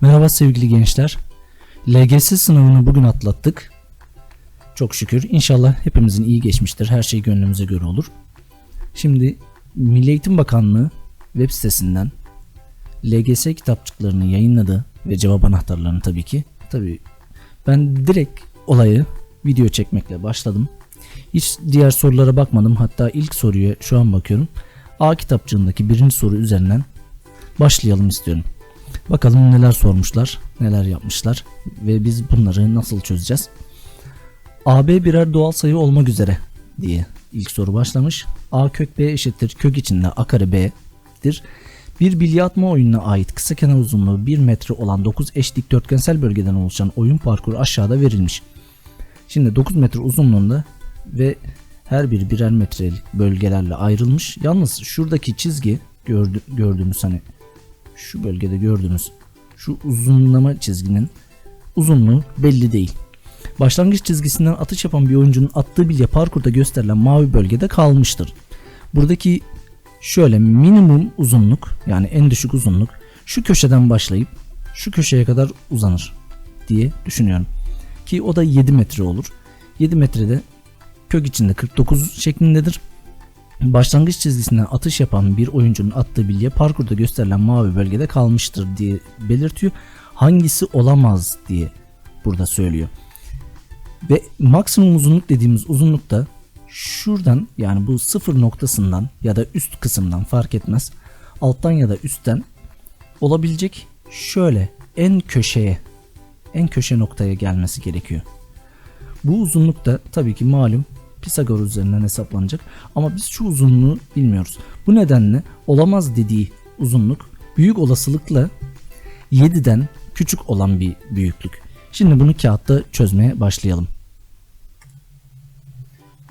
Merhaba sevgili gençler. LGS sınavını bugün atlattık. Çok şükür. İnşallah hepimizin iyi geçmiştir. Her şey gönlümüze göre olur. Şimdi Milli Eğitim Bakanlığı web sitesinden LGS kitapçıklarını yayınladı ve cevap anahtarlarını tabii ki. Tabii ben direkt olayı video çekmekle başladım. Hiç diğer sorulara bakmadım. Hatta ilk soruya şu an bakıyorum. A kitapçığındaki birinci soru üzerinden başlayalım istiyorum. Bakalım neler sormuşlar, neler yapmışlar ve biz bunları nasıl çözeceğiz. AB birer doğal sayı olmak üzere diye ilk soru başlamış. A kök B eşittir kök içinde A kare B'dir. Bir bilye atma oyununa ait kısa kenar uzunluğu 1 metre olan 9 eş dikdörtgensel bölgeden oluşan oyun parkuru aşağıda verilmiş. Şimdi 9 metre uzunluğunda ve her bir birer metrelik bölgelerle ayrılmış. Yalnız şuradaki çizgi gördü, gördüğümüz hani şu bölgede gördüğünüz şu uzunlama çizginin uzunluğu belli değil. Başlangıç çizgisinden atış yapan bir oyuncunun attığı bilye parkurda gösterilen mavi bölgede kalmıştır. Buradaki şöyle minimum uzunluk yani en düşük uzunluk şu köşeden başlayıp şu köşeye kadar uzanır diye düşünüyorum. Ki o da 7 metre olur. 7 metrede kök içinde 49 şeklindedir. Başlangıç çizgisinden atış yapan bir oyuncunun attığı bilye parkurda gösterilen mavi bölgede kalmıştır diye belirtiyor. Hangisi olamaz diye burada söylüyor. Ve maksimum uzunluk dediğimiz uzunluk da şuradan yani bu sıfır noktasından ya da üst kısımdan fark etmez. Alttan ya da üstten olabilecek şöyle en köşeye en köşe noktaya gelmesi gerekiyor. Bu uzunluk da tabii ki malum Pisagor üzerinden hesaplanacak ama biz şu uzunluğu bilmiyoruz. Bu nedenle olamaz dediği uzunluk büyük olasılıkla 7'den küçük olan bir büyüklük. Şimdi bunu kağıtta çözmeye başlayalım.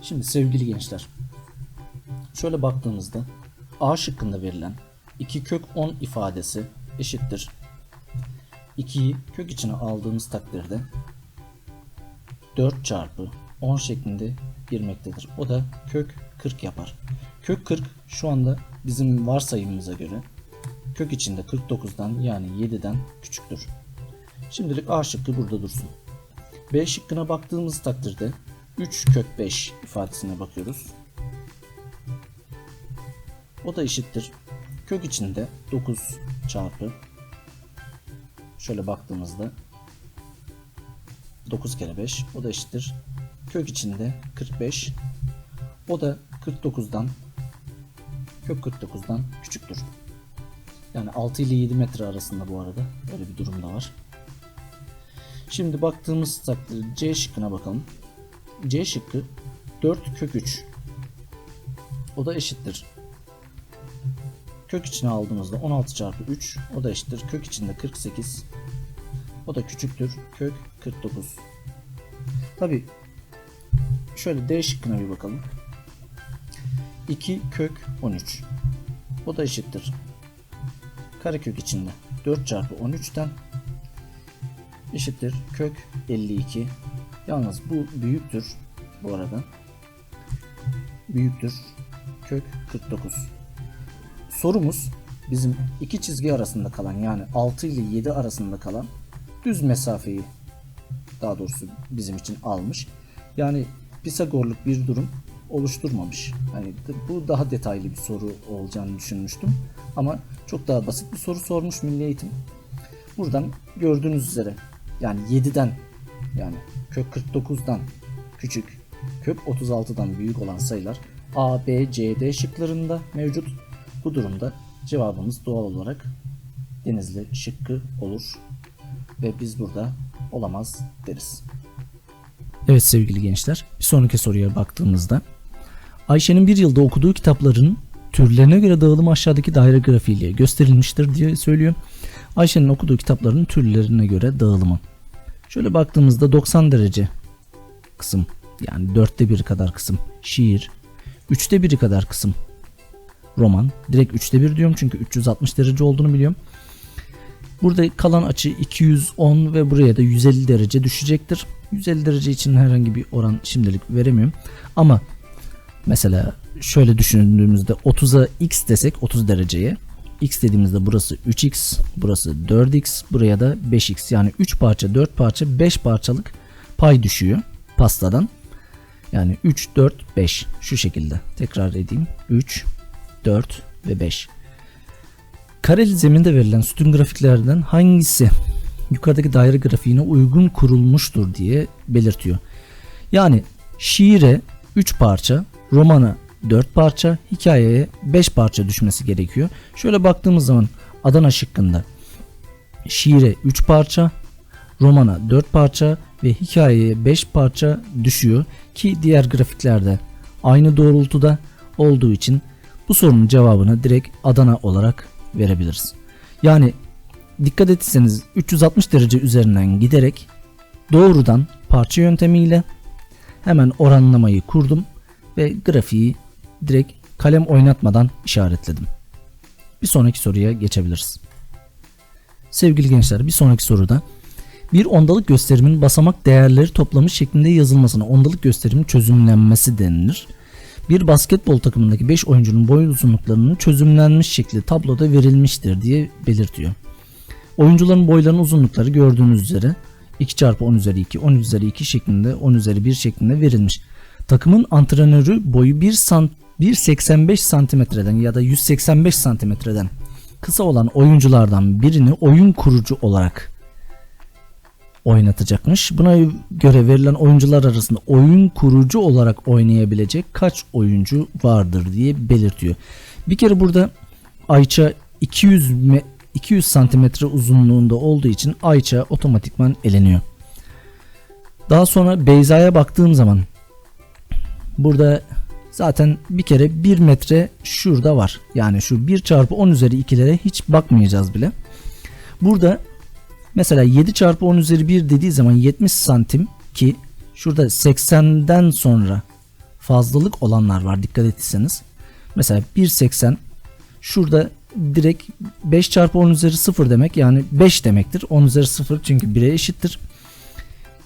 Şimdi sevgili gençler. Şöyle baktığımızda A şıkkında verilen 2 kök 10 ifadesi eşittir. 2'yi kök içine aldığımız takdirde 4 çarpı 10 şeklinde girmektedir. O da kök 40 yapar. Kök 40 şu anda bizim varsayımımıza göre kök içinde 49'dan yani 7'den küçüktür. Şimdilik A şıkkı burada dursun. B şıkkına baktığımız takdirde 3 kök 5 ifadesine bakıyoruz. O da eşittir. Kök içinde 9 çarpı şöyle baktığımızda 9 kere 5 o da eşittir. Kök içinde 45 o da 49'dan kök 49'dan küçüktür. Yani 6 ile 7 metre arasında bu arada böyle bir durum da var. Şimdi baktığımız takdirde C şıkkına bakalım. C şıkkı 4 kök 3 o da eşittir. Kök içine aldığımızda 16 çarpı 3 o da eşittir. Kök içinde 48 o da küçüktür. Kök 49. Tabi şöyle D şıkkına bir bakalım. 2 kök 13 o da eşittir. Karekök içinde 4 çarpı 13'ten eşittir kök 52. Yalnız bu büyüktür bu arada. Büyüktür kök 49. Sorumuz bizim iki çizgi arasında kalan yani 6 ile 7 arasında kalan düz mesafeyi daha doğrusu bizim için almış. Yani Pisagorluk bir durum oluşturmamış. Hani bu daha detaylı bir soru olacağını düşünmüştüm. Ama çok daha basit bir soru sormuş Milli Eğitim. Buradan gördüğünüz üzere yani 7'den yani kök 49'dan küçük, kök 36'dan büyük olan sayılar A, B, C, D şıklarında mevcut. Bu durumda cevabımız doğal olarak Denizli şıkkı olur ve biz burada olamaz deriz. Evet sevgili gençler, bir sonraki soruya baktığımızda Ayşe'nin bir yılda okuduğu kitapların türlerine göre dağılımı aşağıdaki daire grafiğiyle gösterilmiştir diye söylüyor. Ayşe'nin okuduğu kitapların türlerine göre dağılımı. Şöyle baktığımızda 90 derece kısım yani dörtte bir kadar kısım şiir, üçte biri kadar kısım roman. Direkt üçte bir diyorum çünkü 360 derece olduğunu biliyorum. Burada kalan açı 210 ve buraya da 150 derece düşecektir. 150 derece için herhangi bir oran şimdilik veremiyorum. Ama mesela şöyle düşündüğümüzde 30'a x desek 30 dereceye x dediğimizde burası 3x, burası 4x, buraya da 5x. Yani 3 parça, 4 parça, 5 parçalık pay düşüyor pastadan. Yani 3, 4, 5 şu şekilde. Tekrar edeyim. 3, 4 ve 5. Kareli zeminde verilen sütun grafiklerden hangisi yukarıdaki daire grafiğine uygun kurulmuştur diye belirtiyor. Yani şiire 3 parça, romana 4 parça, hikayeye 5 parça düşmesi gerekiyor. Şöyle baktığımız zaman Adana şıkkında şiire 3 parça, romana 4 parça ve hikayeye 5 parça düşüyor ki diğer grafiklerde aynı doğrultuda olduğu için bu sorunun cevabını direkt Adana olarak verebiliriz. Yani dikkat etseniz 360 derece üzerinden giderek doğrudan parça yöntemiyle hemen oranlamayı kurdum ve grafiği direkt kalem oynatmadan işaretledim. Bir sonraki soruya geçebiliriz. Sevgili gençler bir sonraki soruda bir ondalık gösterimin basamak değerleri toplamı şeklinde yazılmasına ondalık gösterimin çözümlenmesi denilir. Bir basketbol takımındaki 5 oyuncunun boy uzunluklarının çözümlenmiş şekli tabloda verilmiştir diye belirtiyor. Oyuncuların boylarının uzunlukları gördüğünüz üzere 2 çarpı 10 üzeri 2, 10 üzeri 2 şeklinde 10 üzeri 1 şeklinde verilmiş. Takımın antrenörü boyu 1 sant 1.85 santimetreden ya da 185 santimetreden kısa olan oyunculardan birini oyun kurucu olarak oynatacakmış. Buna göre verilen oyuncular arasında oyun kurucu olarak oynayabilecek kaç oyuncu vardır diye belirtiyor. Bir kere burada Ayça 200 me 200 santimetre uzunluğunda olduğu için Ayça otomatikman eleniyor. Daha sonra Beyza'ya baktığım zaman burada zaten bir kere 1 metre şurada var. Yani şu 1 çarpı 10 üzeri 2'lere hiç bakmayacağız bile. Burada mesela 7 çarpı 10 üzeri 1 dediği zaman 70 santim ki şurada 80'den sonra fazlalık olanlar var dikkat etseniz. Mesela 1.80 şurada direkt 5 çarpı 10 üzeri 0 demek yani 5 demektir. 10 üzeri 0 çünkü 1'e eşittir.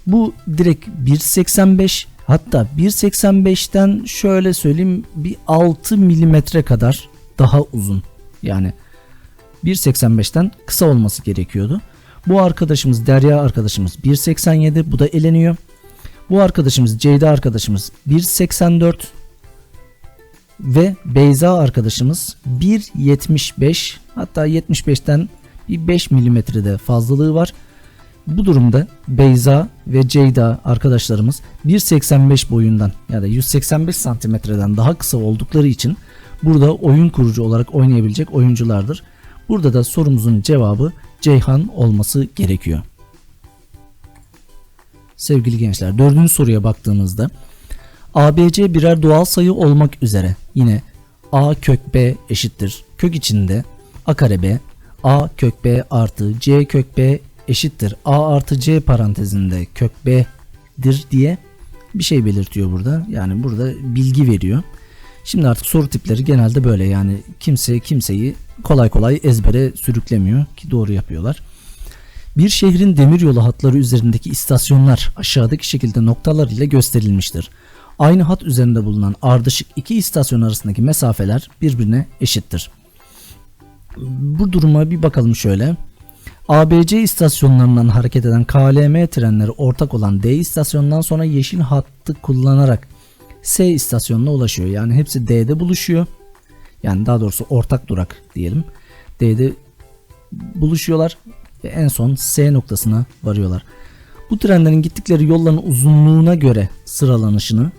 Bu direkt 1.85 hatta 1.85'ten şöyle söyleyeyim bir 6 milimetre kadar daha uzun. Yani 1.85'ten kısa olması gerekiyordu. Bu arkadaşımız Derya arkadaşımız 1.87 bu da eleniyor. Bu arkadaşımız Ceyda arkadaşımız 1.84 ve Beyza arkadaşımız 1.75 hatta 75'ten bir 5 milimetrede fazlalığı var. Bu durumda Beyza ve Ceyda arkadaşlarımız 1.85 boyundan ya da 185 santimetreden daha kısa oldukları için burada oyun kurucu olarak oynayabilecek oyunculardır. Burada da sorumuzun cevabı Ceyhan olması gerekiyor. Sevgili gençler dördüncü soruya baktığımızda ABC birer doğal sayı olmak üzere yine A kök B eşittir. Kök içinde A kare B, A kök B artı C kök B eşittir. A artı C parantezinde kök B'dir diye bir şey belirtiyor burada. Yani burada bilgi veriyor. Şimdi artık soru tipleri genelde böyle yani kimse kimseyi kolay kolay ezbere sürüklemiyor ki doğru yapıyorlar. Bir şehrin demiryolu hatları üzerindeki istasyonlar aşağıdaki şekilde noktalar ile gösterilmiştir. Aynı hat üzerinde bulunan ardışık iki istasyon arasındaki mesafeler birbirine eşittir. Bu duruma bir bakalım şöyle. ABC istasyonlarından hareket eden KLM trenleri ortak olan D istasyonundan sonra yeşil hattı kullanarak S istasyonuna ulaşıyor. Yani hepsi D'de buluşuyor. Yani daha doğrusu ortak durak diyelim. D'de buluşuyorlar ve en son S noktasına varıyorlar. Bu trenlerin gittikleri yolların uzunluğuna göre sıralanışını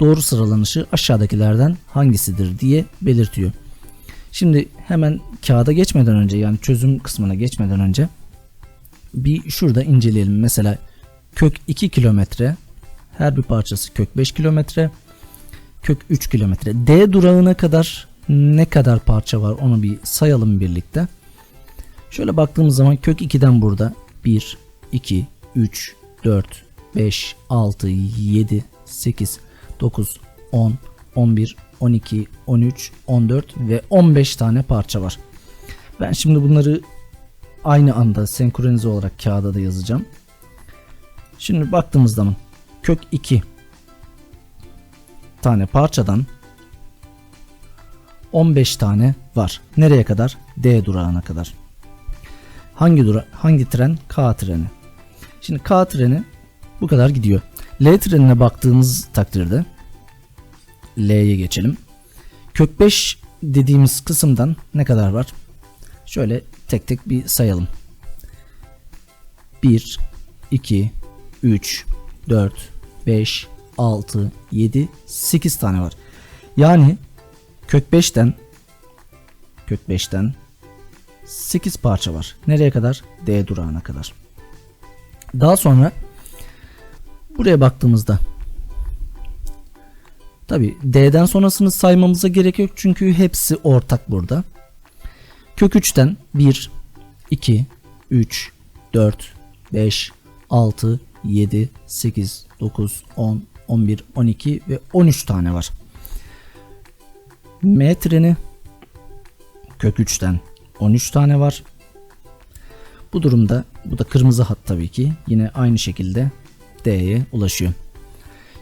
doğru sıralanışı aşağıdakilerden hangisidir diye belirtiyor. Şimdi hemen kağıda geçmeden önce yani çözüm kısmına geçmeden önce bir şurada inceleyelim. Mesela kök 2 kilometre her bir parçası kök 5 kilometre kök 3 kilometre. D durağına kadar ne kadar parça var onu bir sayalım birlikte. Şöyle baktığımız zaman kök 2'den burada 1, 2, 3, 4, 5, 6, 7, 8, 9, 10, 11, 12, 13, 14 ve 15 tane parça var. Ben şimdi bunları aynı anda senkronize olarak kağıda da yazacağım. Şimdi baktığımız zaman kök 2 tane parçadan 15 tane var. Nereye kadar? D durağına kadar. Hangi dura hangi tren? K treni. Şimdi K treni bu kadar gidiyor. L trenine baktığımız takdirde L'ye geçelim. Kök 5 dediğimiz kısımdan ne kadar var? Şöyle tek tek bir sayalım. 1, 2, 3, 4, 5, 6, 7, 8 tane var. Yani kök 5'ten kök 5'ten 8 parça var. Nereye kadar? D durağına kadar. Daha sonra buraya baktığımızda Tabi D'den sonrasını saymamıza gerek yok çünkü hepsi ortak burada. Kök 3'ten 1, 2, 3, 4, 5, 6, 7, 8, 9, 10, 11, 12 ve 13 tane var. M treni kök 3'ten 13 tane var. Bu durumda bu da kırmızı hat tabii ki yine aynı şekilde D'ye ulaşıyor.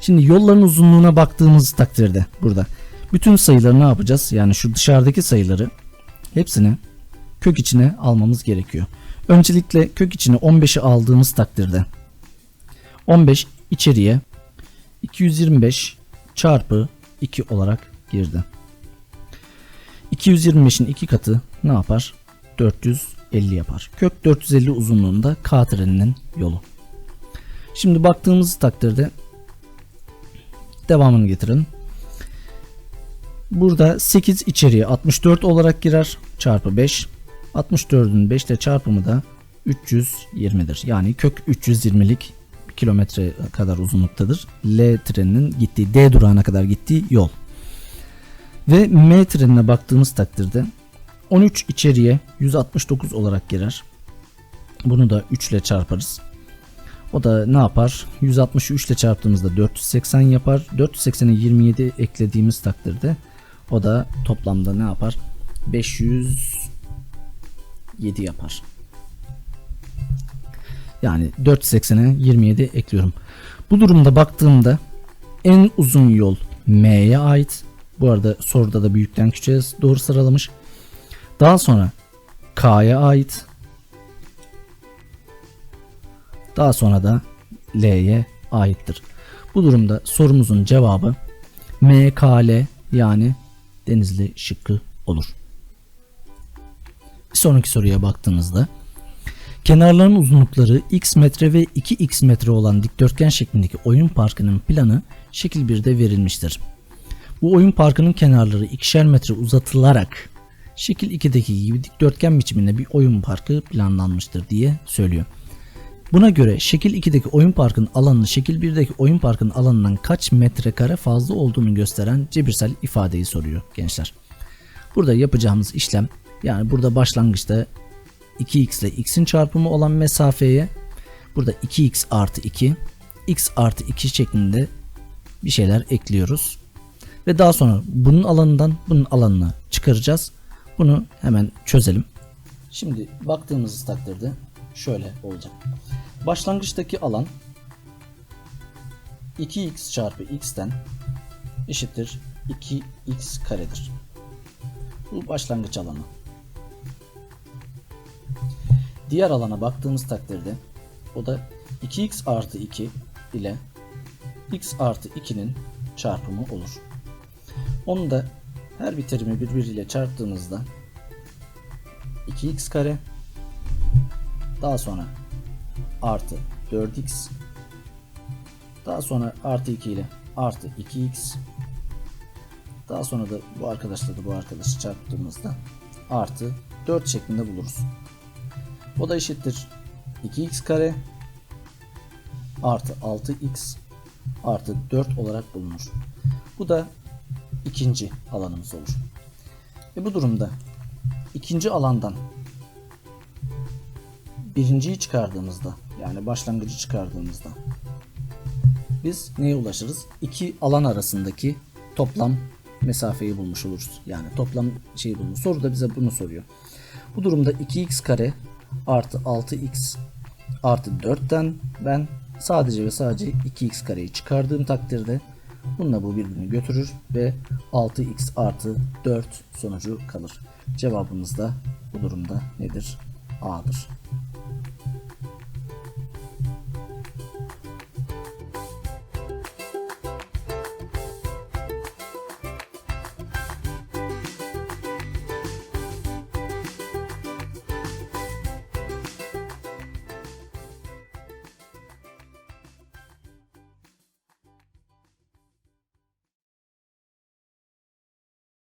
Şimdi yolların uzunluğuna baktığımız takdirde burada bütün sayıları ne yapacağız? Yani şu dışarıdaki sayıları hepsini kök içine almamız gerekiyor. Öncelikle kök içine 15'i aldığımız takdirde 15 içeriye 225 çarpı 2 olarak girdi. 225'in 2 katı ne yapar? 450 yapar. Kök 450 uzunluğunda K treninin yolu. Şimdi baktığımız takdirde devamını getirin. Burada 8 içeriye 64 olarak girer çarpı 5. 64'ün 5 ile çarpımı da 320'dir. Yani kök 320'lik kilometre kadar uzunluktadır. L treninin gittiği D durağına kadar gittiği yol. Ve M trenine baktığımız takdirde 13 içeriye 169 olarak girer. Bunu da 3 ile çarparız. O da ne yapar? 163 ile çarptığımızda 480 yapar. 480'e 27 eklediğimiz takdirde o da toplamda ne yapar? 507 yapar. Yani 480'e 27 ekliyorum. Bu durumda baktığımda en uzun yol M'ye ait. Bu arada soruda da büyükten küçüğe doğru sıralamış. Daha sonra K'ya ait. Daha sonra da L'ye aittir. Bu durumda sorumuzun cevabı MKL yani Denizli şıkkı olur. Bir sonraki soruya baktığımızda kenarların uzunlukları x metre ve 2x metre olan dikdörtgen şeklindeki oyun parkının planı şekil 1'de verilmiştir. Bu oyun parkının kenarları ikişer metre uzatılarak şekil 2'deki gibi dikdörtgen biçiminde bir oyun parkı planlanmıştır diye söylüyor. Buna göre şekil 2'deki oyun parkının alanını şekil 1'deki oyun parkının alanından kaç metrekare fazla olduğunu gösteren cebirsel ifadeyi soruyor gençler. Burada yapacağımız işlem yani burada başlangıçta 2x ile x'in çarpımı olan mesafeye burada 2x artı 2 x artı 2 şeklinde bir şeyler ekliyoruz. Ve daha sonra bunun alanından bunun alanını çıkaracağız. Bunu hemen çözelim. Şimdi baktığımız takdirde şöyle olacak. Başlangıçtaki alan 2x çarpı x'ten eşittir 2x karedir. Bu başlangıç alanı. Diğer alana baktığımız takdirde o da 2x artı 2 ile x artı 2'nin çarpımı olur. Onu da her bir terimi birbiriyle çarptığımızda 2x kare daha sonra artı 4x daha sonra artı 2 ile artı 2x daha sonra da bu arkadaşla da bu arkadaşı çarptığımızda artı 4 şeklinde buluruz. O da eşittir 2x kare artı 6x artı 4 olarak bulunur. Bu da ikinci alanımız olur. Ve bu durumda ikinci alandan birinciyi çıkardığımızda yani başlangıcı çıkardığımızda biz neye ulaşırız? İki alan arasındaki toplam mesafeyi bulmuş oluruz. Yani toplam şeyi bulmuş. Soru da bize bunu soruyor. Bu durumda 2x kare artı 6x artı 4'ten ben sadece ve sadece 2x kareyi çıkardığım takdirde Bununla bu birbirini götürür ve 6x artı 4 sonucu kalır. Cevabımız da bu durumda nedir? A'dır.